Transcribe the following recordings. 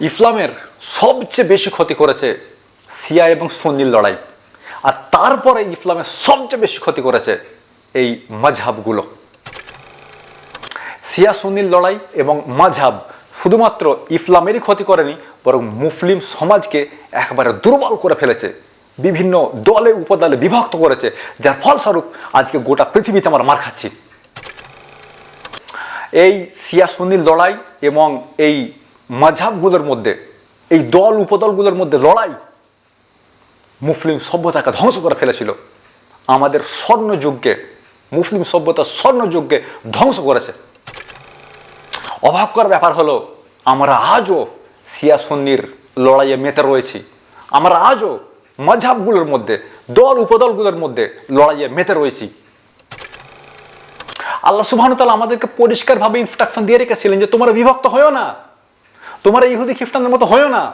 ইসলামের সবচেয়ে বেশি ক্ষতি করেছে সিয়া এবং সুন্নির লড়াই। আর তারপরে ইসলামের সবচেয়ে বেশি ক্ষতি করেছে এই মাঝহাবগুলো। সিয়া সুন্নির লড়াই এবং মাঝহাব শুধুমাত্র ইসলামেরই ক্ষতি করেনি, বরং মুসলিম সমাজকে একেবারে দুর্বল করে ফেলেছে। বিভিন্ন দলে উপদলে বিভক্ত করেছে, যার ফলস্বরূপ আজকে গোটা পৃথিবীতে আমরা মার খাচ্ছি। এই সিয়া সুন্নির লড়াই এবং এই মাঝহাবগুলোর মধ্যে, এই দল উপদলগুলোর মধ্যে লড়াই মুসলিম সভ্যতাকে ধ্বংস করে ফেলেছিল। আমাদের স্বর্ণযুগকে, মুসলিম সভ্যতার স্বর্ণযুগকে ধ্বংস করেছে। অবাক করার ব্যাপার হলো, আমরা আজও সিয়া সুন্নির লড়াইয়ে মেতে রয়েছি। আমরা আজও মাঝহাবগুলোর মধ্যে, দল উপদলগুলোর মধ্যে লড়াইয়ে মেতে রয়েছি। আল্লাহ সুবাহতাল আমাদেরকে পরিষ্কারভাবে ইনস্ট্রাকশন দিয়ে রেখেছিলেন যে, তোমরা বিভক্ত হয়েও না। তোমরা ইহুদি খ্রিস্টানদের মতো হয়েও না।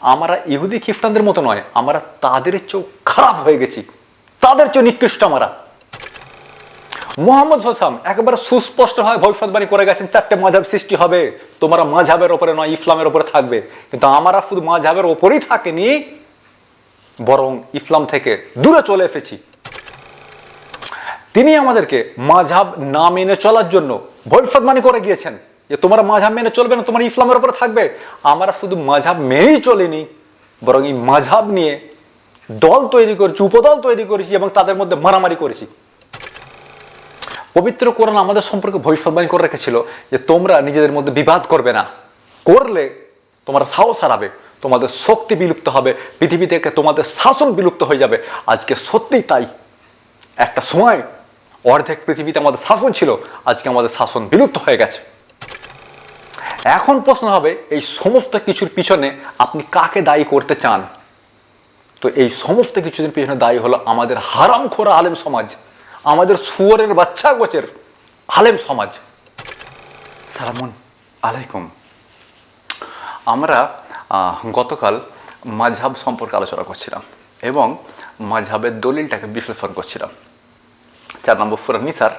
আমরা ইহুদি খ্রিস্টানদের মতো নয়, আমরা তাদের চেয়েও খারাপ হয়ে গেছি। তাদের চেয়েও নিকৃষ্ট আমরা। মোহাম্মদ হোসাম একেবারে সুস্পষ্টভাবে ভবিষ্যৎবাণী করে গেছেন, চারটে মাঝাব সৃষ্টি হবে। তোমরা মাঝাবের ওপরে নয়, ইসলামের ওপরে থাকবে। কিন্তু আমরা শুধু মাঝাবের ওপরেই থাকেনি, বরং ইসলাম থেকে দূরে চলে এসেছি। তিনি আমাদেরকে মাঝাব না মেনে চলার জন্য ভবিষ্যৎবাণী করে গিয়েছেন। যে তোমরা মাঝাব মেনে চলবে না, তোমার ইসলামের উপরে থাকবে। আমরা শুধু মাঝাব মেনেই চলিনি, বরং এই মাঝাব নিয়ে দল তৈরি করেছি, উপদল তৈরি করেছি এবং তাদের মধ্যে মারামারি করেছি। পবিত্র কোরআন আমাদের সম্পর্কে ভবিষ্যৎবাণী করে রেখেছিল যে তোমরা নিজেদের মধ্যে বিবাদ করবে না। করলে তোমরা সাহস হারাবে, তোমাদের শক্তি বিলুপ্ত হবে, পৃথিবী থেকে তোমাদের শাসন বিলুপ্ত হয়ে যাবে। আজকে সত্যিই তাই। একটা সময় অর্ধেক পৃথিবীতে আমাদের শাসন ছিল, আজকে আমাদের শাসন বিলুপ্ত হয়ে গেছে। এখন প্রশ্ন হবে, এই সমস্ত কিছুর পিছনে আপনি কাকে দায়ী করতে চান? তো এই সমস্ত কিছুর পিছনে দায়ী হলো আমাদের হারাম খোরা আলেম সমাজ, আমাদের সুয়ারের বাচ্চা গোছের আলেম সমাজ। সালামুন আলাইকুম। আমরা গতকাল মাঝহাব সম্পর্কে আলোচনা করছিলাম এবং মাঝহাবের দলিলটাকে বিশ্লেষণ করছিলাম। চার নম্বর সুরা নিসার,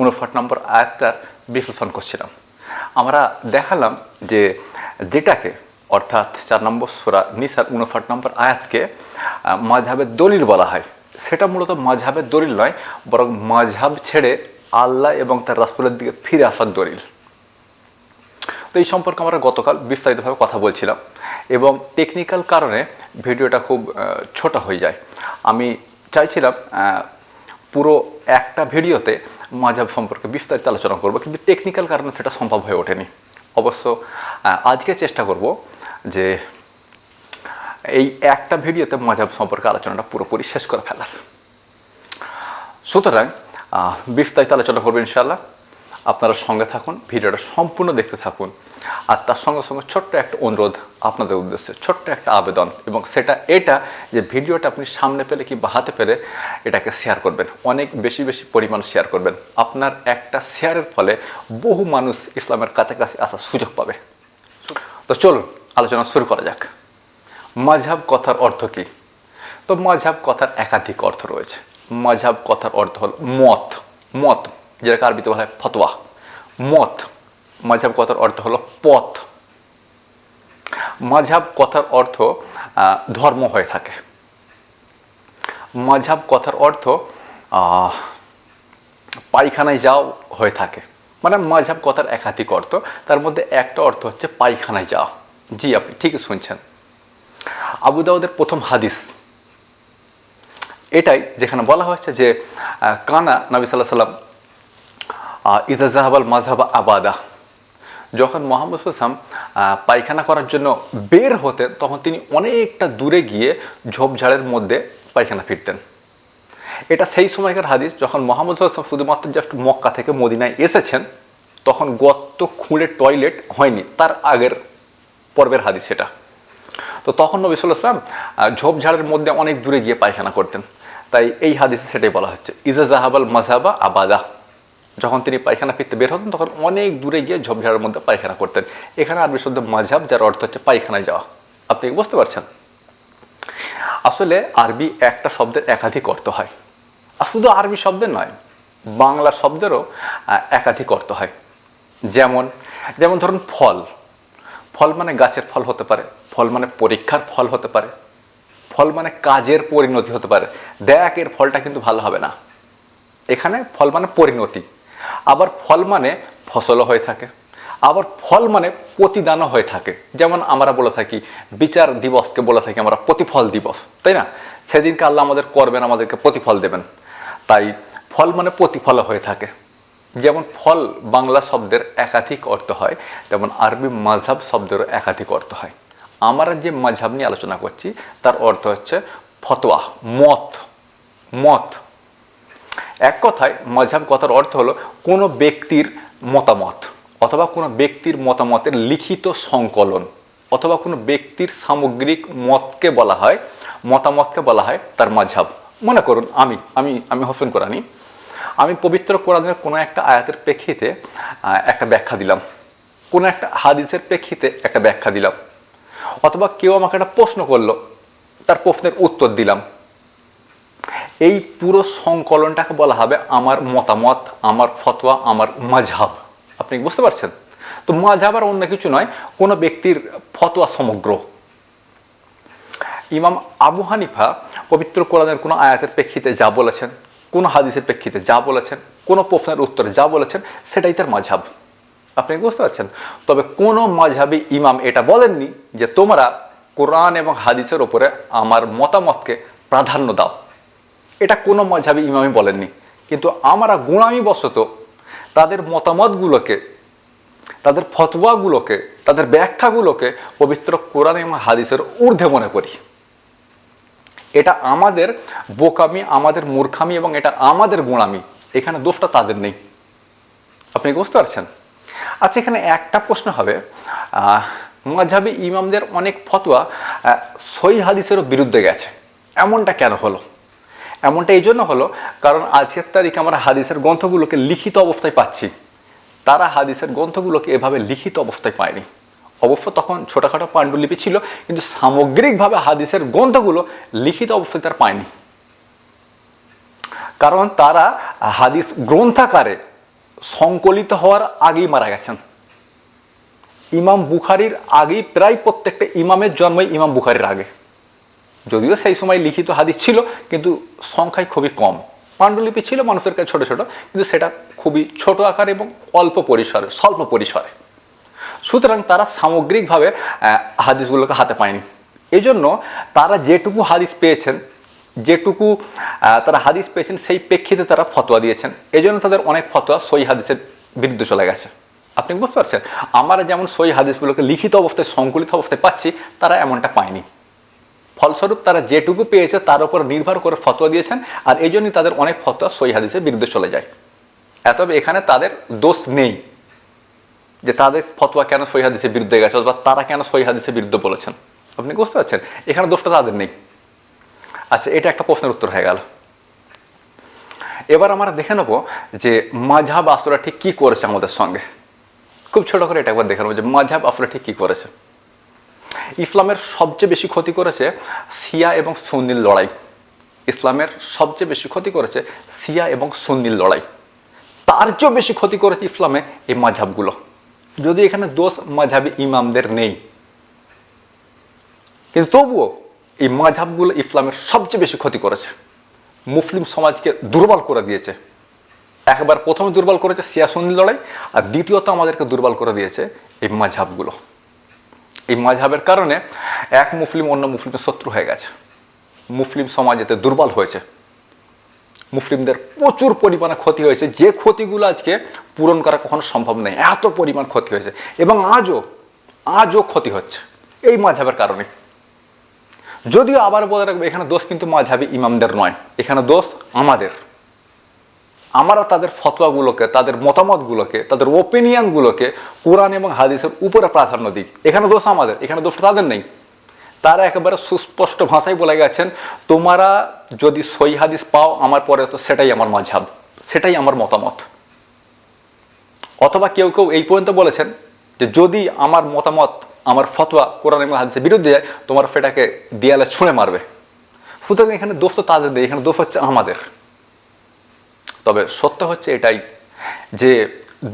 উনষাট নম্বর আয়াতটার বিশ্লেষণ করছিলাম। আমরা দেখালাম যে যেটাকে, অর্থাৎ চার নম্বর সোরা নিসার উনষাট নম্বর আয়াতকে মাঝহাবের দলিল বলা হয়। সেটা মূলত মাঝহাবের দলিল নয়, বরং মাঝহাব ছেড়ে আল্লাহ এবং তার রাসুলের দিকে ফিরে আসার দলিল। তো এই সম্পর্কে আমরা গতকাল বিস্তারিতভাবে কথা বলছিলাম এবং টেকনিক্যাল কারণে ভিডিওটা খুব ছোট হয়ে যায়। আমি চাইছিলাম পুরো একটা ভিডিওতে মাঝাব সম্পর্কে বিস্তারিত আলোচনা করব, কিন্তু টেকনিক্যাল কারণে সেটা সম্ভব হয়ে ওঠেনি। অবশ্য আজকে চেষ্টা করব যে এই একটা ভিডিওতে মাঝাব সম্পর্কে আলোচনাটা পুরোপুরি শেষ করে ফেলার। সুতরাং বিস্তারিত আলোচনা করব ইনশাল্লাহ আপনারা সঙ্গে থাকুন, ভিডিওটা সম্পূর্ণ দেখতে থাকুন। আর তার সঙ্গে সঙ্গে ছোট্ট একটা অনুরোধ আপনাদের উদ্দেশ্যে, ছোট্ট একটা আবেদন এবং সেটা এটা যে ভিডিওটা আপনি সামনে পেলে কিংবা হাতে পেলে এটাকে শেয়ার করবেন। অনেক বেশি বেশি পরিমাণ শেয়ার করবেন। আপনার একটা শেয়ারের ফলে বহু মানুষ ইসলামের কাছাকাছি আসার সুযোগ পাবে। তো চলুন, আলোচনা শুরু করা যাক। মাঝহাব কথার অর্থ কী? তো মাঝহাব কথার একাধিক অর্থ রয়েছে। মাঝহাব কথার অর্থ হল মত। মত, যেটাকে আরবিতে বলা হয় ফতোয়া। মত মাঝহাব কথার অর্থ হলো পথ। মাঝাব কথার অর্থ ধর্ম হয়ে থাকে। মাঝাব কথার অর্থ পায়খানায় যাও হয়ে থাকে। মানে মাঝাব কথার একাধিক অর্থ, তার মধ্যে একটা অর্থ হচ্ছে পায়খানায় যাও। জি, আপনি ঠিকই শুনছেন। আবু দাউদের প্রথম হাদিস। এটাই যেখানে বলা হয়েছে যে কানা নবী সাল্লাহ সাল্লাম ইজা জাহাবাল আবাদা। যখন মোহাম্মদ হাসাম পায়খানা করার জন্য বের হতেন, তখন তিনি অনেকটা দূরে গিয়ে ঝোপঝাড়ের মধ্যে পায়খানা ফিরতেন। এটা সেই সময়কার হাদিস, যখন মোহাম্মদ হাসাম শুধুমাত্র জাস্ট মক্কা থেকে মদিনায় এসেছেন, তখন গর্ত, খুঁড়ে টয়লেট হয়নি। তার আগের পর্বের হাদিস এটা। তো তখন নবী সাল্লাহ সাল্লাম ঝোপঝাড়ের মধ্যে অনেক দূরে গিয়ে পায়খানা করতেন। তাই এই হাদিসে সেটাই বলা হচ্ছে, ইজা জাহাবাল মাঝাবা আবাদা। যখন তিনি পায়খানা ফিরতে বের হতেন, তখন অনেক দূরে গিয়ে ঝোপঝাড়ের মধ্যে পায়খানা করতেন। এখানে আরবি শব্দ মাঝাব যার অর্থ হচ্ছে পায়খানায় যাওয়া। আপনি বুঝতে পারছেন? আসলে আরবি একটা শব্দের একাধিক অর্থ হয়। আর শুধু আরবি শব্দের নয়, বাংলা শব্দেরও একাধিক অর্থ হয়। যেমন যেমন ধরুন ফল। ফল মানে গাছের ফল হতে পারে। ফল মানে পরীক্ষার ফল হতে পারে। ফল মানে কাজের পরিণতি হতে পারে। দেখ, এর ফলটা কিন্তু ভালো হবে না। এখানে ফল মানে পরিণতি। আবার ফল মানে ফসলও হয়ে থাকে। আবার ফল মানে প্রতিদানও হয়ে থাকে। যেমন আমরা বলে থাকি, বিচার দিবসকে বলে থাকি আমরা প্রতিফল দিবস, তাই না? সেদিনকে আল্লাহ আমাদের করবেন, আমাদেরকে প্রতিফল দেবেন। তাই ফল মানে প্রতিফলও হয়ে থাকে। যেমন ফল বাংলা শব্দের একাধিক অর্থ হয়, তেমন আরবি মাঝহাব শব্দেরও একাধিক অর্থ হয়। আমরা যে মাঝহাব নিয়ে আলোচনা করছি, তার অর্থ হচ্ছে ফতোয়া, মত মত। এক কথায় মাঝহাব কথার অর্থ হলো কোনো ব্যক্তির মতামত অথবা কোনো ব্যক্তির মতামতের লিখিত সংকলন অথবা কোনো ব্যক্তির সামগ্রিক মতকে বলা হয়, মতামতকে বলা হয় তার মাঝহাব। মনে করুন আমি আমি আমি হোসেন কোরআনি। আমি পবিত্র কোরআনের কোনো একটা আয়াতের প্রেক্ষিতে একটা ব্যাখ্যা দিলাম। কোনো একটা হাদিসের প্রেক্ষিতে একটা ব্যাখ্যা দিলাম। অথবা কেউ আমাকে একটা প্রশ্ন করল, তার প্রশ্নের উত্তর দিলাম। এই পুরো সংকলনটাকে বলা হবে আমার মতামত, আমার ফতোয়া, আমার মাঝহাব। আপনি বুঝতে পারছেন? তো মাঝহাব আর অন্য কিছু নয়, কোনো ব্যক্তির ফতোয়া সমগ্র। ইমাম আবু হানিফা পবিত্র কোরআনের কোনো আয়াতের প্রেক্ষিতে যা বলেছেন, কোনো হাদিসের প্রেক্ষিতে যা বলেছেন, কোনো প্রশ্নের উত্তরে যা বলেছেন, সেটাই তার মাঝহাব। আপনি বুঝতে পারছেন? তবে কোনো মাঝহাবি ইমাম এটা বলেননি যে তোমরা কোরআন এবং হাদিসের ওপরে আমার মতামতকে প্রাধান্য দাও। এটা কোনো মাঝহাবি ইমামি বলেননি। কিন্তু আমরা গোড়ামি বশত তাদের মতামতগুলোকে তাদের ফতোয়াগুলোকে তাদের ব্যাখ্যাগুলোকে পবিত্র কোরআন এবং হাদিসের ঊর্ধ্বে মনে করি। এটা আমাদের বোকামি আমাদের মূর্খামি এবং এটা আমাদের গোড়ামি এখানে দোষটা তাদের নেই। আপনি বুঝতে পারছেন? আচ্ছা এখানে একটা প্রশ্ন হবে। আহ, মাঝহাবি ইমামদের অনেক ফতোয়া সই হাদিসেরও বিরুদ্ধে গেছে। এমনটা কেন হলো? এমনটা এই জন্য হলো, কারণ আজকের তারিখে আমরা হাদিসের গ্রন্থগুলোকে লিখিত অবস্থায় পাচ্ছি। তারা হাদিসের গ্রন্থগুলোকে এভাবে লিখিত অবস্থায় পায়নি। অবশ্য তখন ছোটোখাটো পাণ্ডুলিপি ছিল, কিন্তু সামগ্রিকভাবে হাদিসের গ্রন্থগুলো লিখিত অবস্থায় তারা পায়নি। কারণ তারা হাদিস গ্রন্থাকারে সংকলিত হওয়ার আগেই মারা গেছেন। ইমাম বুখারির আগেই প্রায় প্রত্যেকটা ইমামের জন্মই ইমাম বুখারির আগে। যদিও সেই সময় লিখিত হাদিস ছিল, কিন্তু সংখ্যায় খুবই কম। পাণ্ডুলিপি ছিল মানুষের কাছে ছোটো ছোটো, কিন্তু সেটা খুবই ছোট আকার এবং অল্প পরিসরে, স্বল্প পরিসরে। সুতরাং তারা সামগ্রিকভাবে হাদিসগুলোকে হাতে পায়নি। এই জন্য তারা যেটুকু হাদিস পেয়েছেন, যেটুকু তারা হাদিস পেয়েছেন, সেই প্রেক্ষিতে তারা ফতোয়া দিয়েছেন। এই জন্য তাদের অনেক ফতোয়া সই হাদিসের বিরুদ্ধে চলে গেছে। আপনি বুঝতে পারছেন? আমরা যেমন সই হাদিসগুলোকে লিখিত অবস্থায়, সংকলিত অবস্থায় পাচ্ছি, তারা এমনটা পায়নি। ফলস্বরূপ তারা যেটুকু পেয়েছে তার উপর নির্ভর করে ফতোয়া দিয়েছেন, আর এই জন্যই তাদের অনেক ফতোয়া সই হাদিসের বিরুদ্ধে চলে যায়। এতবে এখানে তাদের দোষ নেই যে তাদের ফতোয়া কেন সই হাদিসের বিরুদ্ধে গেছে অথবা তারা কেন সই হাদিসের বিরুদ্ধে বলেছেন। আপনি বুঝতে পারছেন? এখানে দোষটা তাদের নেই। আচ্ছা এটা একটা প্রশ্নের উত্তর হয়ে গেল। এবার আমরা দেখে নেব যে মাঝহাব আসরা ঠিক কী করেছে আমাদের সঙ্গে। খুব ছোটো করে এটা একবার দেখে নেব যে মাঝহাব আসরা ঠিক কী করেছে। ইসলামের সবচেয়ে বেশি ক্ষতি করেছে সিয়া এবং সুন্নির লড়াই। ইসলামের সবচেয়ে বেশি ক্ষতি করেছে সিয়া এবং সুন্নির লড়াই। তার চেয়েও বেশি ক্ষতি করেছে ইসলামে এই মাঝহাবগুলো। যদি এখানে দোষ মাঝাবি ইমামদের নেই। কিন্তু তবুও এই মাঝাবগুলো ইসলামের সবচেয়ে বেশি ক্ষতি করেছে। মুসলিম সমাজকে দুর্বল করে দিয়েছে। একবার প্রথমে দুর্বল করেছে সিয়াসুন্নি লড়াই, আর দ্বিতীয়ত আমাদেরকে দুর্বল করে দিয়েছে এই মাঝহাবগুলো। এই মাঝহাবের কারণে এক মুসলিম অন্য মুসলিমের শত্রু হয়ে গেছে। মুসলিম সমাজ এতে দুর্বল হয়েছে। মুসলিমদের প্রচুর পরিমাণে ক্ষতি হয়েছে। যে ক্ষতিগুলো আজকে পূরণ করা কখনো সম্ভব নেই। এত পরিমাণ ক্ষতি হয়েছে এবং আজও আজও ক্ষতি হচ্ছে এই মাঝহাবের কারণে। যদিও আবার বলে রাখব, এখানে দোষ কিন্তু মাঝহাবি ইমামদের নয়। এখানে দোষ আমাদের। আমরা তাদের ফতোয়াগুলোকে, তাদের মতামতগুলোকে, তাদের ওপিনিয়নগুলোকে কোরআন এবং হাদিসের উপরে প্রাধান্য দিই এখানে দোষ আমাদের, এখানে দোষ তাদের নেই। তারা একেবারে সুস্পষ্ট ভাষায় বলে গেছেন, তোমরা যদি সই হাদিস পাও, আমার পরে তো সেটাই আমার মাঝাব সেটাই আমার মতামত। অথবা কেউ কেউ এই পর্যন্ত বলেছেন যে, যদি আমার মতামত, আমার ফতোয়া কোরআন এবং হাদিসের বিরুদ্ধে যায়, তোমার সেটাকে দেয়ালে ছুঁড়ে মারবে। সুতরাং এখানে দোষ তো তাদের নেই, এখানে দোষ হচ্ছে আমাদের। তবে সত্য হচ্ছে এটাই যে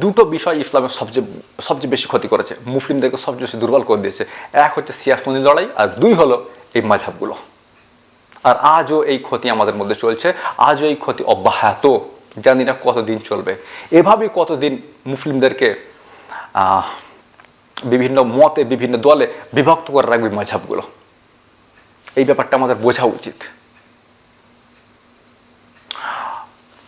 দুটো বিষয় ইসলামের সবচেয়ে সবচেয়ে বেশি ক্ষতি করেছে। মুসলিমদেরকে সবচেয়ে বেশি দুর্বল করে দিয়েছে। এক হচ্ছে সিয়াসুনি লড়াই আর দুই হলো এই মাঝাবগুলো। আর আজও এই ক্ষতি আমাদের মধ্যে চলছে। আজও এই ক্ষতি অব্যাহত। জানি না কতদিন চলবে। এভাবেই কতদিন মুসলিমদেরকে বিভিন্ন মতে, বিভিন্ন দলে বিভক্ত করে রাখবে মাঝাবগুলো। এই ব্যাপারটা আমাদের বোঝা উচিত।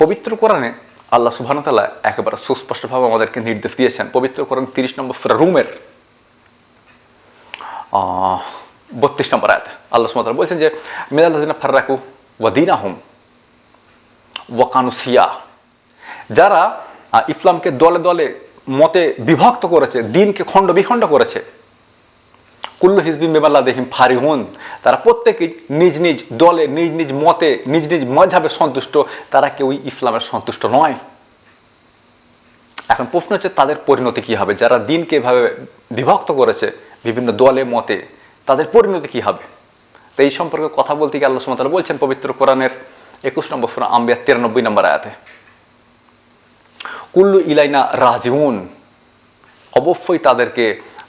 পবিত্র কোরআনে আল্লাহ সুবহানতাল্লাহ একেবারে সুস্পষ্টভাবে আমাদেরকে নির্দেশ দিয়েছেন। পবিত্র কোরআন তিরিশ নম্বর রুমের বত্রিশ নম্বর আয়াত। আল্লাহ সুবহানাহু বলছেন যে মেদাল্লাদিনা ফার্রাকু ওয়াদিনা হুম ওয়াকানুসিয়া যারা ইসলামকে দলে দলে মতে বিভক্ত করেছে, দিনকে খণ্ড বিখণ্ড করেছে কুল্লু হিজবি মেবাল্লা দেহিম ফারিহুন তারা প্রত্যেকেই নিজ নিজ দলে, নিজ নিজ মতে, নিজ নিজ মজাবে সন্তুষ্ট। তারা কেউই ইসলামের সন্তুষ্ট নয়। এখন প্রশ্ন হচ্ছে, তাদের পরিণতি কি হবে? যারা দিনকে এভাবে বিভক্ত করেছে, বিভিন্ন দলে, মতে, তাদের পরিণতি কি হবে? তো এই সম্পর্কে কথা বলতে গিয়ে আল্লাহ সুমতাল বলছেন, পবিত্র কোরআনের একুশ নম্বর সুরা আম্বিয়া, তিরানব্বই নম্বর আয়াতে। কুল্লু ইলাইনা রাজিউন। অবশ্যই তাদেরকে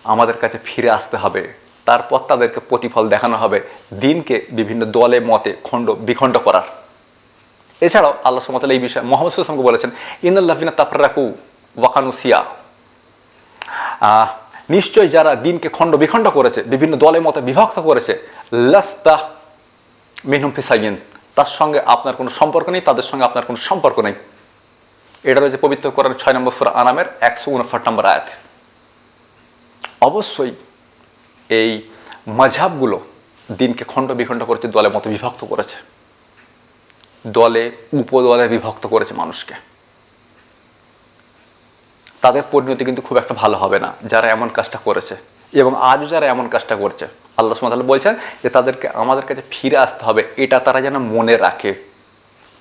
আমাদের কাছে ফিরে আসতে হবে। তারপর তাদেরকে প্রতিফল দেখানো হবে দিনকে বিভিন্ন দলে মতে খণ্ড বিখণ্ড করার। এছাড়াও আল্লাহ সুমতাল এই বিষয়ে মোহাম্মদ সুসলামকে বলেছেন ইন্দাল্লাহিনা তাফরাকু ওয়াকানুসিয়া আহ, নিশ্চয় যারা দিনকে খণ্ড বিখণ্ড করেছে বিভিন্ন দলের মতে বিভক্ত করেছে লাস্তা মিনহুম ফিসাইন তার সঙ্গে আপনার কোনো সম্পর্ক নেই তাদের সঙ্গে আপনার কোনো সম্পর্ক নেই। এটা রয়েছে পবিত্র করার ছয় নম্বর সুরা আনামের একশো উনষাট নম্বর আয়াত। অবশ্যই এই মাঝাবগুলো দিনকে খণ্ড বিখণ্ড করেছে দলের মতো বিভক্ত করেছে। দলে, উপদলে বিভক্ত করেছে মানুষকে। তাদের পরিণতি কিন্তু খুব একটা ভালো হবে না, যারা এমন কাজটা করেছে এবং আজও যারা এমন কাজটা করছে। আল্লাহ সুমাতাল বলছেন যে তাদেরকে, আমাদের কাছে ফিরে আসতে হবে, এটা তারা যেন মনে রাখে।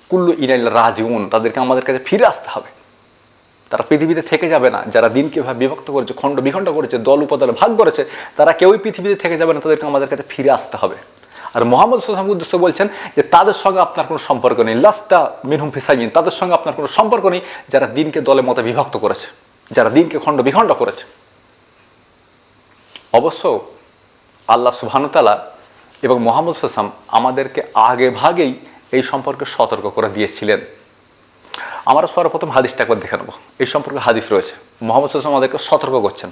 কুল্লু ইনাইল রাজিউন, তাদেরকে আমাদের কাছে ফিরে আসতে হবে। তারা পৃথিবীতে থেকে যাবে না। যারা দিনকে বিভক্ত করেছে, খণ্ড বিখণ্ড করেছে, দল, উপদলে ভাগ করেছে, তারা কেউই পৃথিবীতে থেকে যাবে না, তাদেরকে আমাদের কাছে ফিরে আসতে হবে। আর মোহাম্মদ সোসাম উদ্দেশ্য বলছেন যে, তাদের সঙ্গে আপনার কোনো সম্পর্ক নেই। লাস্তা মিনহুম ফিসাইন তাদের সঙ্গে আপনার কোনো সম্পর্ক নেই, যারা দিনকে দলে মতে বিভক্ত করেছে, যারা দিনকে খণ্ড বিখণ্ড করেছে। অবশ্য আল্লাহ সুবহানুতালা এবং মোহাম্মদ সাসাম আমাদেরকে আগে ভাগেই এই সম্পর্কে সতর্ক করে দিয়েছিলেন। আমরা সর্বপ্রথম হাদিসটা একবার দেখে নেব। এই সম্পর্কে হাদিস রয়েছে। মোহাম্মদ সাল্লাম আমাদেরকে সতর্ক করছেন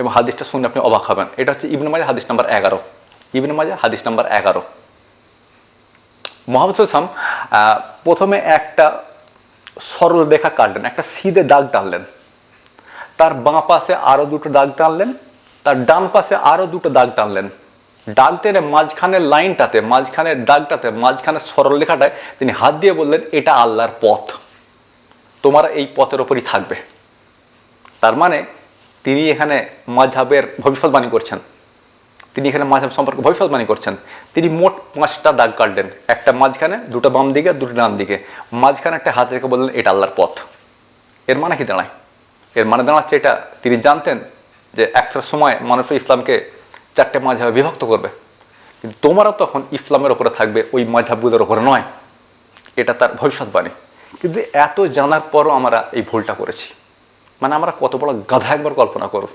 এবং হাদিসটা শুনে আপনি অবাক হবেন। এটা হচ্ছে ইবনে মাজা হাদিস নাম্বার এগারো। ইবনে মাজা হাদিস নাম্বার এগারো। মোহাম্মদ সাল্লাম প্রথমে একটা সরল রেখা কাটলেন, একটা সিধে দাগ টানলেন। তার বাঁ পাশে আরও দুটো দাগ টানলেন, তার ডান পাশে আরও দুটো দাগ টানলেন। টেনে মাঝখানের লাইনটাতে, মাঝখানের দাগটাতে, মাঝখানের সরল রেখাটায় তিনি হাত দিয়ে বললেন, এটা আল্লাহর পথ। তোমার এই পথের ওপরই থাকবে। তার মানে তিনি এখানে মাঝাবের ভবিষ্যৎবাণী করছেন। তিনি এখানে মাঝাব সম্পর্কে ভবিষ্যৎবাণী করছেন। তিনি মোট পাঁচটা দাগ কাটলেন। একটা মাঝখানে, দুটো বাম দিকে, দুটো ডান দিকে। মাঝখানে একটা হাত রেখে বললেন, এটা আল্লাহর পথ। এর মানে কি দাঁড়ায়? এর মানে দাঁড়াচ্ছে এটা, তিনি জানতেন যে একটা সময় মানুষ ইসলামকে চারটে মাঝাবে বিভক্ত করবে। কিন্তু তোমরা তখন ইসলামের ওপরে থাকবে, ওই মাঝাবগুলোর ওপরে নয়। এটা তার ভবিষ্যৎবাণী। কিন্তু এত জানার পরও আমরা এই ভুলটা করেছি। মানে আমরা কত বড় গাধা একবার কল্পনা করো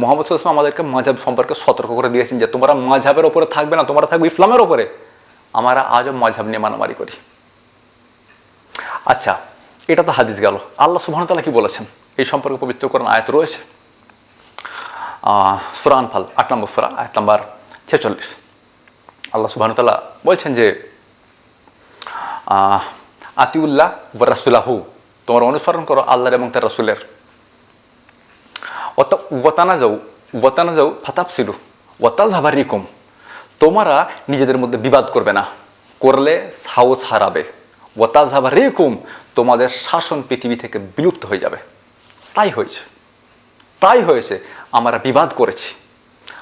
মোহাম্মদ সাল্লাম আমাদেরকে মাঝাব সম্পর্কে সতর্ক করে দিয়েছেন যে তোমরা মাঝাবের ওপরে থাকবে না, তোমরা থাকবে ইসলামের ওপরে আমরা আজও মাঝাব নিয়ে মারামারি করি। আচ্ছা এটা তো হাদিস গেল। আল্লাহ সুবহান তাআলা কি বলেছেন? এই সম্পর্কে পবিত্র করেন আয়াত রয়েছে। সুরান ফাল আট নম্বর সুরা, আয়াত নম্বর ছেচল্লিশ। আল্লাহ তাআলা বলছেন যে আতিউল্লাহ ও রাসুলাহু। তোমরা অনুসরণ করো আল্লাহর এবং তার রসুলের। ওতানা যাও ওতানা যাও ফাতাপসিলু ওতাজ হাবারিকুম তোমরা নিজেদের মধ্যে বিবাদ করবে না। করলে সাহস হারাবে। ওতাজ হাবারিকুম তোমাদের শাসন পৃথিবী থেকে বিলুপ্ত হয়ে যাবে। তাই হয়েছে। তাই হয়েছে। আমরা বিবাদ করেছি।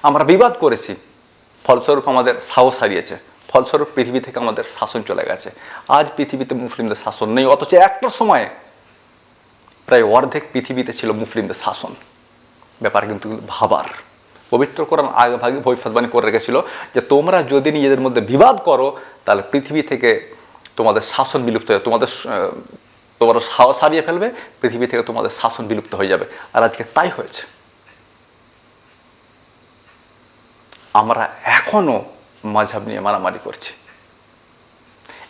আমরা বিবাদ করেছি। ফলস্বরূপ আমাদের সাহস হারিয়েছে। ফলস্বরূপ পৃথিবী থেকে আমাদের শাসন চলে গেছে। আজ পৃথিবীতে মুসলিমদের শাসন নেই অথচ একটা সময়ে প্রায় অর্ধেক পৃথিবীতে ছিল মুসলিমদের শাসন। ব্যাপার কিন্তু ভাবার। পবিত্র কোরআন আগে ভাগে ভবিষ্যৎবাণী করে রেখেছিল যে তোমরা যদি নিজেদের মধ্যে বিবাদ করো তাহলে পৃথিবী থেকে তোমাদের শাসন বিলুপ্ত হয়ে তোমাদের আহ, তোমার সাহস হারিয়ে ফেলবে পৃথিবী থেকে তোমাদের শাসন বিলুপ্ত হয়ে যাবে। আর আজকে তাই হয়েছে। আমরা এখনও মাঝাব নিয়ে মারামারি করছে।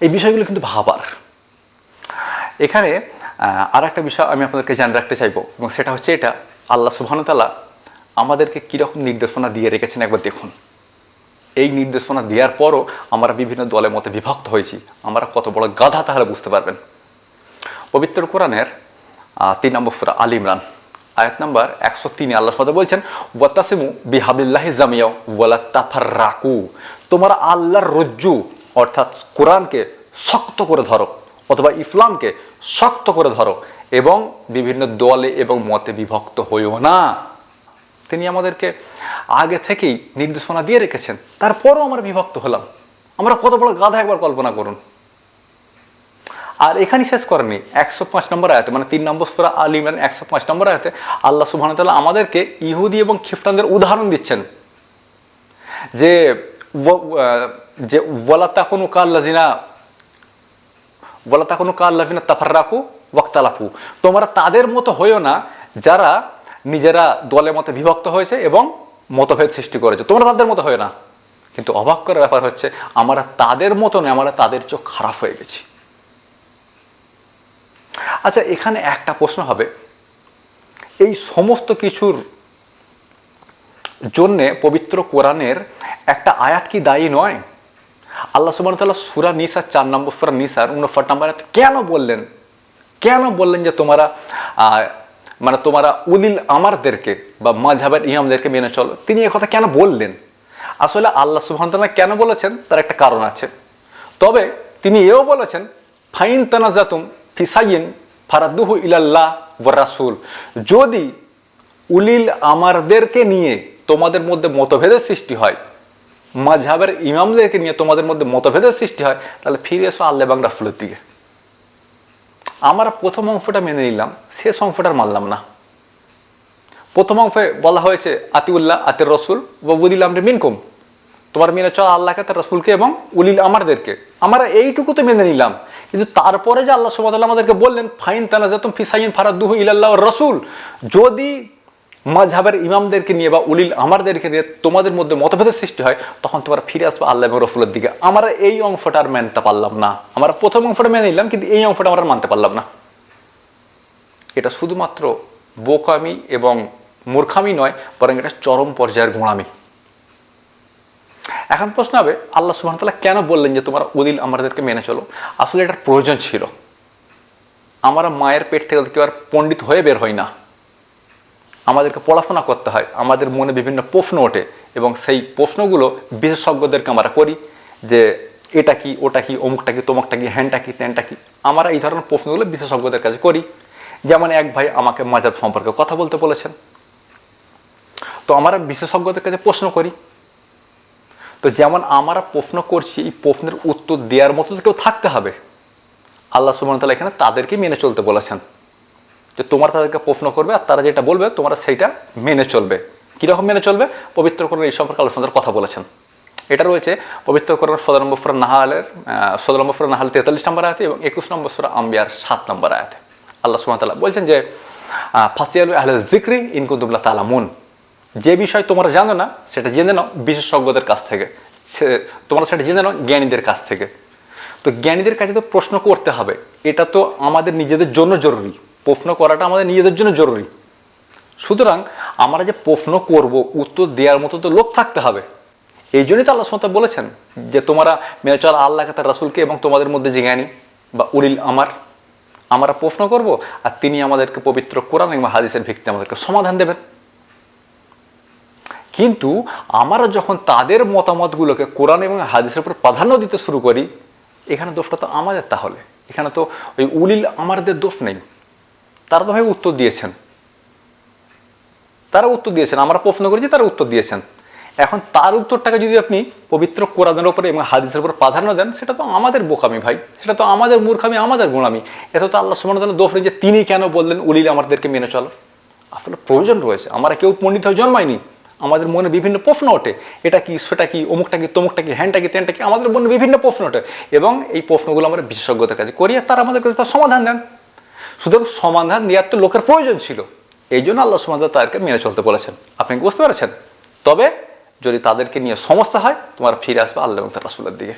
এই বিষয়গুলো কিন্তু ভাবার। এখানে আর একটা বিষয় আমি আপনাদেরকে জানিয়ে রাখতে চাইব, এবং সেটা হচ্ছে এটা, আল্লাহ সুবহানতাল্লাহ আমাদেরকে কীরকম নির্দেশনা দিয়ে রেখেছেন একবার দেখুন। এই নির্দেশনা দেওয়ার পরও আমরা বিভিন্ন দলের মতে বিভক্ত হয়েছি। আমরা কত বড় গাধা তাহলে বুঝতে পারবেন। পবিত্র কোরআনের তিন নম্বর সুরা আল ইমরান, আয়াত নাম্বার একশো তিনে আল্লাহ সাদা বলছেন ওয়াতাসিমু বিহাবিল্লাহি জামিয়া ওয়ালা তাফার রাকু তোমরা আল্লাহর রজ্জু, অর্থাৎ কোরআনকে শক্ত করে ধরো, অথবা ইসলামকে শক্ত করে ধরো, এবং বিভিন্ন দলে এবং মতে বিভক্ত হইও না। তিনি আমাদেরকে আগে থেকেই নির্দেশনা দিয়ে রেখেছেন, তারপরও আমরা বিভক্ত হলাম। আমরা কত বড় গাধা একবার কল্পনা করুন। আর এখানে শেষ করেনি একশো পাঁচ নম্বর আয়াতে মানে তিন নম্বর সুরা আল ইমরান, একশো পাঁচ নম্বর আয়াতে আল্লাহ সুবহান তাআলা আমাদেরকে ইহুদি এবং খ্রিস্টানদের উদাহরণ দিচ্ছেন। যে যে ওয়ালা তাকুনু কাল্লাজিনা ওয়ালা তাকুনু কাল্লাজিনা তাফাররাকু তোমরা তাদের মতো হইও না যারা নিজেরা দলের মতো বিভক্ত হয়েছে এবং মতভেদ সৃষ্টি করেছে। তোমরা তাদের মতো হয় না। কিন্তু অবাক করার ব্যাপার হচ্ছে, আমরা তাদের মতো নয়, আমরা তাদের চোখ খারাপ হয়ে গেছি। আচ্ছা এখানে একটা প্রশ্ন হবে। এই সমস্ত কিছুর জন্যে পবিত্র কোরআনের একটা আয়াত কি দায়ী নয়? আল্লাহ সুবাহ তাল্লাহ সুরা নিসার চার নম্বর, সুরা নিসার উনফাট নম্বর কেন বললেন? কেন বললেন যে তোমরা মানে তোমরা উলিল আমারদেরকে বা মাঝহাবের ইমামদেরকে মেনে চলো? তিনি এ কথা কেন বললেন? আসলে আল্লাহ সুবহান তাআলা কেন বলেছেন? তার একটা কারণ আছে। তবে তিনি এও বলেছেন, ফাইন তানাজাতুম ফিসাইন ফারাদুহু ইলাল্লাহ রাসূল। যদি উলিল আমারদেরকে নিয়ে তোমাদের মধ্যে মতভেদের সৃষ্টি হয় মাঝহাবের ইমামদেরকে নিয়ে তোমাদের মধ্যে মতভেদের সৃষ্টি হয়, তাহলে ফিরে এসো আল্লাহ এবং রাসূলের দিকে। আমরা প্রথম অংশটা মেনে নিলাম, শেষ আর মানলাম না। প্রথম অংশে বলা হয়েছে, আতিউল্লাহ আতের রসুল ও উলিল আমরে মিনকুম। তোমার মেনে চল আল্লাহকে, তার রসুলকে এবং উলিল আমারদেরকে। আমরা এইটুকু তো মেনে নিলাম, কিন্তু তারপরে যে আল্লাহ সুবাদ আমাদেরকে বললেন, ফাইন তানা যেতুম ফিসাইন ফারাদুহু ইলাল্লাহ রসুল। যদি মাঝহাবের ইমামদেরকে নিয়ে বা উলিল আমারদেরকে নিয়ে তোমাদের মধ্যে মতভেদের সৃষ্টি হয়, তখন তোমরা ফিরে আসবে আল্লাহ এবং দিকে। আমরা এই অংশটা আর মানতে পারলাম না। আমরা প্রথম অংশটা মেনে নিলাম, কিন্তু এই অংশটা আমরা মানতে পারলাম না। এটা শুধুমাত্র বোকামি এবং মূর্খামি নয়, বরং এটা চরম পর্যায়ের গোঁড়ামি। এখন প্রশ্ন হবে, আল্লাহ সুবাহতাল্লাহ কেন বললেন যে তোমরা উদিল আমাদেরকে মেনে চলো? আসলে এটার প্রয়োজন ছিল। আমরা মায়ের পেট থেকে কেউ আর পণ্ডিত হয়ে বের হই না। আমাদেরকে পড়াশোনা করতে হয়, আমাদের মনে বিভিন্ন প্রশ্ন ওঠে এবং সেই প্রশ্নগুলো বিশেষজ্ঞদেরকে আমরা করি যে এটা কি, ওটা কি, অমুকটা কি, তমুকটা কি, হ্যানটা কি, ত্যানটা কি। আমরা এই ধরনের প্রশ্নগুলো বিশেষজ্ঞদের কাছে করি। যেমন এক ভাই আমাকে মাজাব সম্পর্কে কথা বলতে বলেছেন। তো আমরা বিশেষজ্ঞদের কাছে প্রশ্ন করি। তো যেমন আমরা প্রশ্ন করছি, এই প্রশ্নের উত্তর দেওয়ার মতো কেউ থাকতে হবে। আল্লাহ সুমন তালা এখানে তাদেরকে মেনে চলতে বলেছেন। যে তোমার তাদেরকে প্রশ্ন করবে আর তারা যেটা বলবে, তোমরা সেইটা মেনে চলবে। কীরকম মেনে চলবে? পবিত্র কোরআন এই সম্পর্কে তাআলা কথা বলেছেন। এটা রয়েছে পবিত্র কোরআন সদর নম্বর ফুরা নাহালের সদর নম্বর ফুরা নাহাল তেতাল্লিশ নম্বর আয়াতে এবং একুশ নম্বর সুরা আম্বিয়ার সাত নম্বর আয়াতে। আল্লাহ ওয়া বলছেন যে ফাসিয়ালু আহলে জিক্রি ইনকুতুবলা তালামুন যে বিষয় তোমরা জানো না, সেটা জেনে নাও বিশেষজ্ঞদের কাছ থেকে। সে- তোমরা সেটা জেনে নাও জ্ঞানীদের কাছ থেকে। তো জ্ঞানীদের কাছে তো প্রশ্ন করতে হবে। এটা তো আমাদের নিজেদের জন্য জরুরি। প্রশ্ন করাটা আমাদের নিজেদের জন্য জরুরি। সুতরাং আমরা যে প্রশ্ন করব, উত্তর দেওয়ার মতো তো লোক থাকতে হবে। এই জন্যই তো আল্লাহ সুমতা বলেছেন যে, তোমরা মেনে চল আল্লাহকে তার রাসুলকে এবং তোমাদের মধ্যে যে জ্ঞানী বা উলিল আমার, আমরা প্রশ্ন করব আর তিনি আমাদেরকে পবিত্র কোরআন এবং হাদিসের ভিত্তিতে আমাদেরকে সমাধান দেবেন। কিন্তু আমরা যখন তাদের মতামতগুলোকে কোরআন এবং হাদিসের উপর প্রাধান্য দিতে শুরু করি, এখানে দোষটা তো আমাদের তাহলে। এখানে তো ওই উলিল আমাদের দোষ নেই। তারা তো ভাই উত্তর দিয়েছেন। তারা উত্তর দিয়েছেন। আমরা প্রশ্ন করেছি তারা উত্তর দিয়েছেন। এখন তার উত্তরটাকে যদি আপনি পবিত্র কোরআনের উপরে এবং হাদিসের উপর প্রাধান্য দেন, সেটা তো আমাদের বোকামি ভাই। সেটা তো আমাদের মূর্খামি, আমাদের গোড়ামি এটা তো আল্লাহ সুমান নেই যে তিনি কেন বললেন, উলিল আমাদেরকে মেনে চলো। আসলে প্রয়োজন রয়েছে। আমরা কেউ পণ্ডিত হয়ে জন্মাইনি আমাদের মনে বিভিন্ন প্রশ্ন ওঠে। এটা কি, সেটা কি, অমুকটা কি, তমুকটা কি, হ্যানটা কি, ত্যানটা কি? আমাদের মনে বিভিন্ন প্রশ্ন ওঠে। এবং এই প্রশ্নগুলো আমরা বিশেষজ্ঞদের কাছে করি আর তারা আমাদের তার সমাধান দেন। সুতরাং সমাধান নেওয়ার তো লোকের প্রয়োজন ছিল। এই জন্য আল্লাহ সমাধান তাদেরকে মেনে চলতে বলেছেন। আপনি বুঝতে পেরেছেন? তবে যদি তাদেরকে নিয়ে সমস্যা হয়, তোমার ফিরে আসবে আল্লাহ এবং তার রাসুলের দিকে।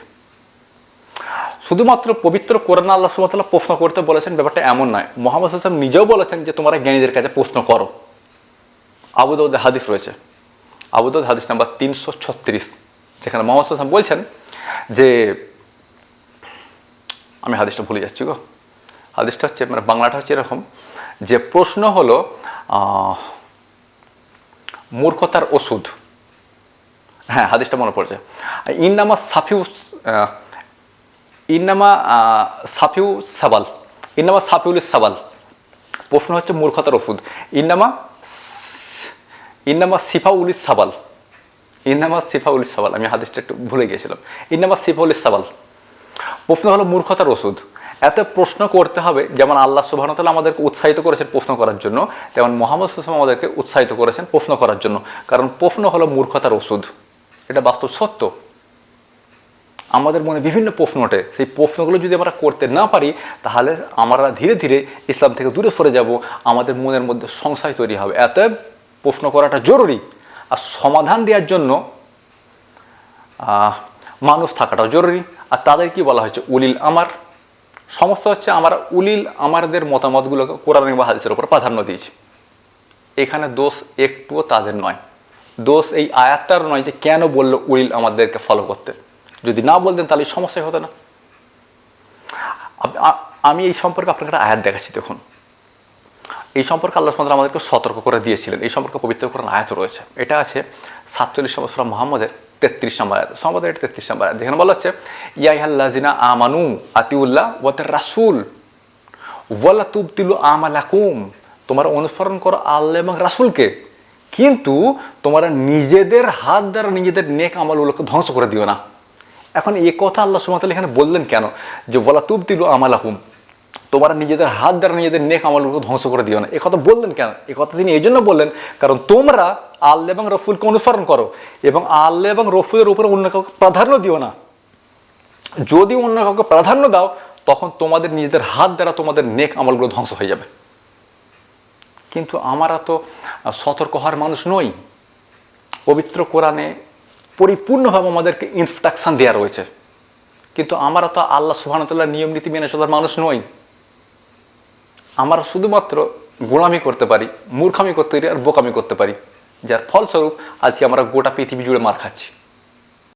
শুধুমাত্র পবিত্র কোরআন আল্লাহ সুমতাল্লাহ প্রশ্ন করতে বলেছেন, ব্যাপারটা এমন নয়। মোহাম্মদ হাসান নিজেও বলেছেন যে, তোমরা জ্ঞানীদের কাছে প্রশ্ন করো। আবুদাউদ হাদিস রয়েছে। আবুদাউদ হাদিস নাম্বার তিনশো ছত্রিশ, যেখানে মোহাম্মদ হাসান বলছেন যে, আমি হাদিসটা ভুলে যাচ্ছি গো। হাদিসটা হচ্ছে মানে বাংলাটা হচ্ছে এরকম যে প্রশ্ন হলো মূর্খতার ওষুধ। হ্যাঁ হাদিসটা মনে পড়ছে। ইন্নামা সাফিউ ইন্নামা সাফিউ সাবাল। ইন্নামা সাফিউল সাবাল। প্রশ্ন হচ্ছে মূর্খতার ওষুধ। ইন্নামা ইন্নামা সিফাউল সাবাল। ইন্নামা সিফাউল সাবাল। আমি হাদিসটা একটু ভুলে গিয়েছিলাম। ইন্নামা সিফাউল সাবাল। প্রশ্ন হলো মূর্খতার ওষুধ। এত প্রশ্ন করতে হবে, যেমন আল্লাহ সুবাহতাল্লাহ আমাদেরকে উৎসাহিত করেছেন প্রশ্ন করার জন্য তেমন মোহাম্মদ সুসলাম আমাদেরকে উৎসাহিত করেছেন প্রশ্ন করার জন্য। কারণ প্রশ্ন হলো মূর্খতার ওষুধ, এটা বাস্তব সত্য। আমাদের মনে বিভিন্ন প্রশ্ন ওঠে, সেই প্রশ্নগুলো যদি আমরা করতে না পারি, তাহলে আমরা ধীরে ধীরে ইসলাম থেকে দূরে সরে যাব, আমাদের মনের মধ্যে সংশয় তৈরি হবে। এতএব প্রশ্ন করাটা জরুরি, আর সমাধান দেওয়ার জন্য মানুষ থাকাটাও জরুরি। আর তাদের কি বলা হয়েছে? উলিল আমার সমস্যা হচ্ছে আমরা উলিল আমাদের মতামতগুলোকে কোরআন বা হাদিসের উপর প্রাধান্য দিয়েছি। এখানে দোষ একটুও তাদের নয়। দোষ এই আয়াতটারও নয় যে কেন বলল উলিল আমাদেরকে ফলো করতে। যদি না বলতেন তাহলে সমস্যাই হতো না। আমি এই সম্পর্কে আপনাকে একটা আয়াত দেখাচ্ছি দেখুন। এই সম্পর্কে আল্লাহ সুবহানাহু আমাদেরকে সতর্ক করে দিয়েছিলেন। এই সম্পর্কে পবিত্র কোরআন আয়াত রয়েছে। এটা আছে সাতচল্লিশ সুরা মোহাম্মদের তেত্রিশ নম্বর আয়াত। সম্ভবত এটা তেত্রিশ নম্বর আয়াত। যেখানে বলা হচ্ছে ইয়াইহাল্লাজিনা আমানু আতিউল্লাহ ওয়াতের রাসুল ওয়ালা তুবতিলু আমালাকুম। তোমরা অনুসরণ করো আল্লাহ এবং রাসুলকে। কিন্তু তোমরা নিজেদের হাত দ্বারা নিজেদের নেক আমলগুলোকে ধ্বংস করে দিও না। এখন এ কথা আল্লাহ সুমাতাল এখানে বললেন কেন? যে ওয়ালা তুবতিলু আমালাকুম। তোমরা নিজেদের হাত দ্বারা নিজেদের নেক আমলগুলোকে ধ্বংস করে দিও না। কথা বললেন কেন? কথা তিনি এই জন্য বললেন, কারণ তোমরা আল্লাহ এবং রফুলকে অনুসরণ করো এবং আল্লাহ এবং রফুলের উপরে অন্য কাউকে প্রাধান্য দিও না। যদি অন্য কাউকে প্রাধান্য দাও, তখন তোমাদের নিজেদের হাত দ্বারা তোমাদের নেক আমলগুলো ধ্বংস হয়ে যাবে। কিন্তু আমরা তো সতর্ক হওয়ার মানুষ নই। পবিত্র কোরআনে পরিপূর্ণভাবে আমাদেরকে ইনস্ট্রাকশন দেওয়া রয়েছে। কিন্তু আমরা তো আল্লাহ সুবাহতাল্লাহ নিয়ম নীতি মেনে চলার মানুষ নই। আমরা শুধুমাত্র গোলামি করতে পারি, মূর্খামি করতে পারি আর বোকামি করতে পারি। যার ফলস্বরূপ আজকে আমরা গোটা পৃথিবী জুড়ে মার খাচ্ছি।